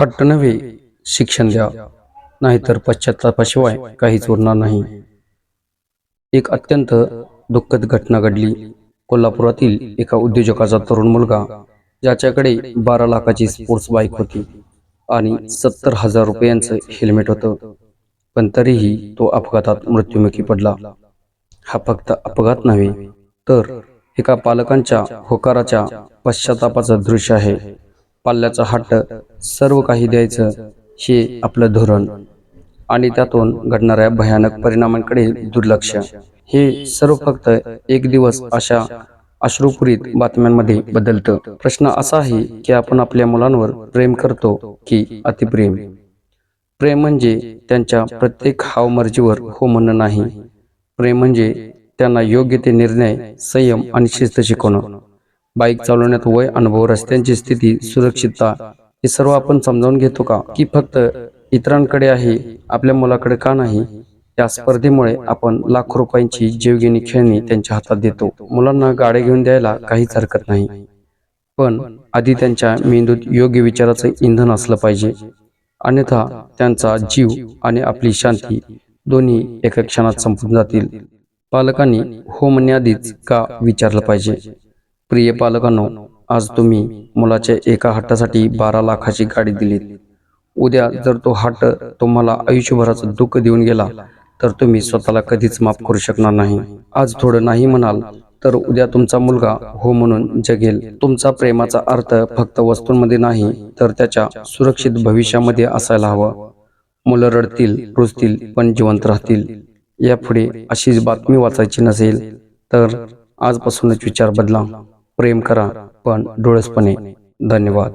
हट्ट नव्हे शिक्षण द्या. नाहीतर पश्चातापाशिवाय काहीच उरणार नाही. एक अत्यंत दुःखद घटना घडली. कोल्हापुरातील एका उद्योजकाचा तरुण मुलगा ज्याच्याकडे बारा लाखाची स्पोर्ट्स बाईक होती आणि सत्तर हजार रुपयांचं हेल्मेट होतं. पण तरीही तो अपघातात मृत्युमुखी पडला. हा फक्त अपघात नव्हे तर एका पालकांच्या होकाराच्या पश्चातापाचं दृश्य आहे. पाल्याचा हट्ट सर्व काही द्यायचं हे आपलं धोरण. आणि त्यातून घडणाऱ्या भयानक परिणामांकडे दुर्लक्ष. हे सर्व फक्त एक दिवस अशा अश्रुपुरीत बातम्यांमध्ये बदलतं. प्रश्न असा आहे की आपण आपल्या मुलांवर प्रेम करतो की अतिप्रेम? प्रेम म्हणजे त्यांच्या प्रत्येक हावमर्जीवर हो म्हणणं नाही. प्रेम म्हणजे त्यांना योग्य ते निर्णय संयम आणि शिस्त शिकवणं. बाईक चालवण्यात वय अनुभव रस्त्यांची स्थिती सुरक्षितता हे सर्व आपण समजावून घेतो का? की फक्त इतरांकडे आहे आपल्या मुलाकडे का नाही? या स्पर्धेमुळे आपण लाखो रुपयांची जीवघेणी खेळणी त्यांच्या हातात देतो. मुलांना गाड्या घेऊन द्यायला काहीच हरकत नाही. पण आधी त्यांच्या मेंदूत योग्य विचाराचं इंधन असलं पाहिजे. अन्यथा त्यांचा जीव आणि आपली शांती दोन्ही एका क्षणात संपून जातील. पालकांनी हो म्हणण्याआधीच का विचारलं पाहिजे? प्रिय पालकांनो आज तुम्ही मुलाच्या एका हट्टासाठी बारा लाखाची गाडी दिलीत. उद्या जर तो हट्ट तुम्हाला आयुष्यभराचं दुःख देऊन गेला तर तुम्ही स्वतःला कधीच माफ करू शकणार नाही. आज थोडं नाही म्हणाल तर उद्या तुमचा मुलगा हो म्हणून जगेल. तुमचा प्रेमाचा अर्थ फक्त वस्तूंमध्ये नाही तर त्याच्या सुरक्षित भविष्यामध्ये असायला हवा. मुलं रडतील रुजतील पण जिवंत राहतील. यापुढे अशीच बातमी वाचायची नसेल तर आजपासूनच विचार बदला. प्रेम करा पण डोळसपणे धन्यवाद.